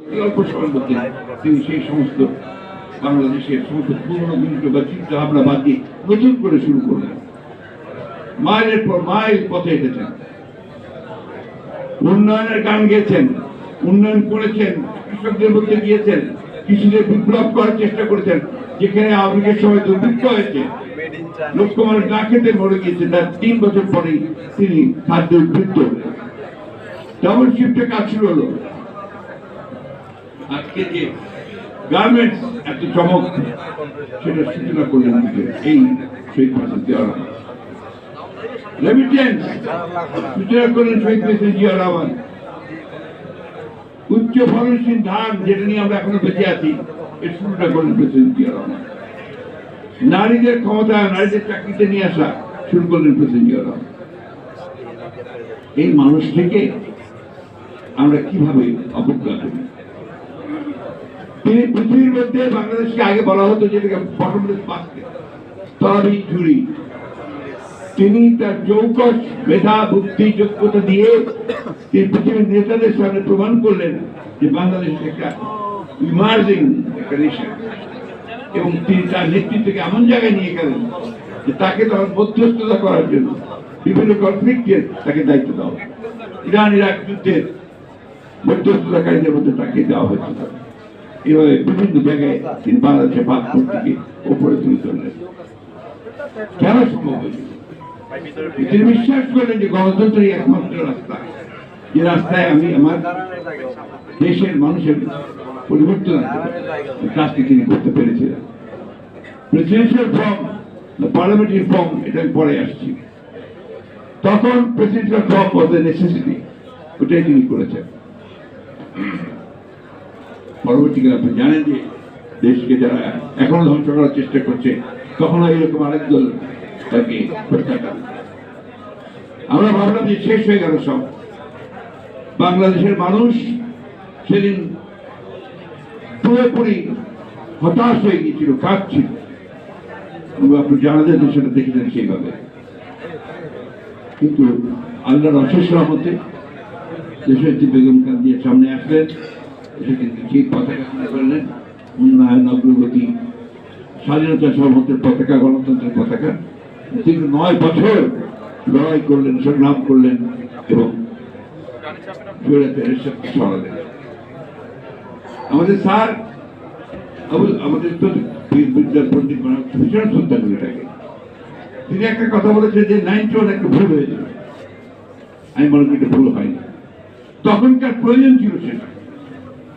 অল্প সময়ের মধ্যে তিনি সেই সমস্ত বাংলাদেশের সমস্ত পুরনো বা বাদ দিয়ে নতুন করে শুরু করলেন। মাইলের পর মাইল পথে উন্নয়নের গান গেয়েছেন, উন্নয়ন করেছেন, কৃষকদের মধ্যে গিয়েছেন, কৃষিদের বিপ্লব করার চেষ্টা করেছেন, যেখানে আওয়ামী সময় দুর্ভিক্ষ হয়েছে। লক্ষ মানুষ না খেতে মরে গিয়েছে তার তিন বছর পরেই তিনি খাদ্য উদ্বৃত্ত ডাবল শিফটে কাজ শুরু হলো। আজকে যে গার্মেন্টস চমক, সেটা সূচনা করলেন এই শহীদ রেমিটেন্স সূচনা করলেন শহীদ উচ্চ ফলনশীল ধান যেটা নিয়ে আমরা এখনও বেঁচে আছি, এর শুরুটা করলেন প্রেসিডেন্ট জিয়া রহমান। নারীদের ক্ষমতা, নারীদের চাকরিতে নিয়ে আসা শুরু করলেন প্রেসিডেন্ট জিয়া রহমান। এই মানুষ থেকে আমরা কীভাবে অবজ্ঞা করি? পৃথিবীর মধ্যে বাংলাদেশকে আগে বলা হতো যেটাকে বটমলেস বাস্কেট তিনি তার চৌকস, মেধা, বুদ্ধি, যোগ্যতা দিয়ে তিনি পৃথিবীর নেতাদের সামনে প্রমাণ করলেন যে বাংলাদেশ একটা ইমার্জিং একটা এবং তিনি তার নেতৃত্বকে এমন জায়গায় নিয়ে গেলেন যে তাকে তখন মধ্যস্থতা করার জন্য বিভিন্ন কনফ্লিক্টের তাকে দায়িত্ব দেওয়া। ইরান ইরাক যুদ্ধের মধ্যস্থতাকারীদের মধ্যে তাকে দেওয়া হয়েছিল। এভাবে বিভিন্ন জায়গায় তিনি বাংলাদেশের ভাবমূর্তিকে উপরে তুলে ধরলেন কেন সম্ভব হয়েছিল তিনি বিশ্বাস করলেন যে গণতন্ত্রই একমাত্র রাস্তা যে রাস্তায় আমি আমার দেশের মানুষের পরিবর্তন আনতে। কাজটি তিনি করতে পেরেছিলেন প্রেসিডেন্সিয়াল ফর্ম পার্লামেন্টারি ফর্ম এটা আমি পরে আসছি তখন presidential form was a necessity ওটাই তিনি করেছেন পরবর্তীকালে আপনি জানেন যে দেশকে যারা এখনও ধ্বংস করার চেষ্টা করছে তখন এরকম আরেক দল তাকে হত্যা করে। আমরা ভাবলাম যে শেষ হয়ে গেল সব। বাংলাদেশের মানুষ সেদিন পুরোপুরি হতাশ হয়ে গিয়েছিল, কাঁদছিল। আপনি যে সেটা দেখলেন সেইভাবে। কিন্তু আল্লাহর অশেষ রহমতে দেশনেত্রী বেগম খান দিয়ে সামনে আসলেন উন্নয়ন, অগ্রগতি, স্বাধীনতা সর্বত্রের পতাকা, গণতন্ত্রের পতাকা। তিনি নয় বছর লড়াই করলেন, সংগ্রাম করলেন এবং আমাদের স্যার আমাদের তো বিদ্যার পণ্ডিত মানে ভীষণ শ্রদ্ধা করে থাকে। তিনি একটা কথা বলেছেন যে, নাইনটি ওয়ান একটা ভুল হয়েছিল আমি মনে করি ভুল হয়নি। তখনকার প্রয়োজন ছিল সেটা।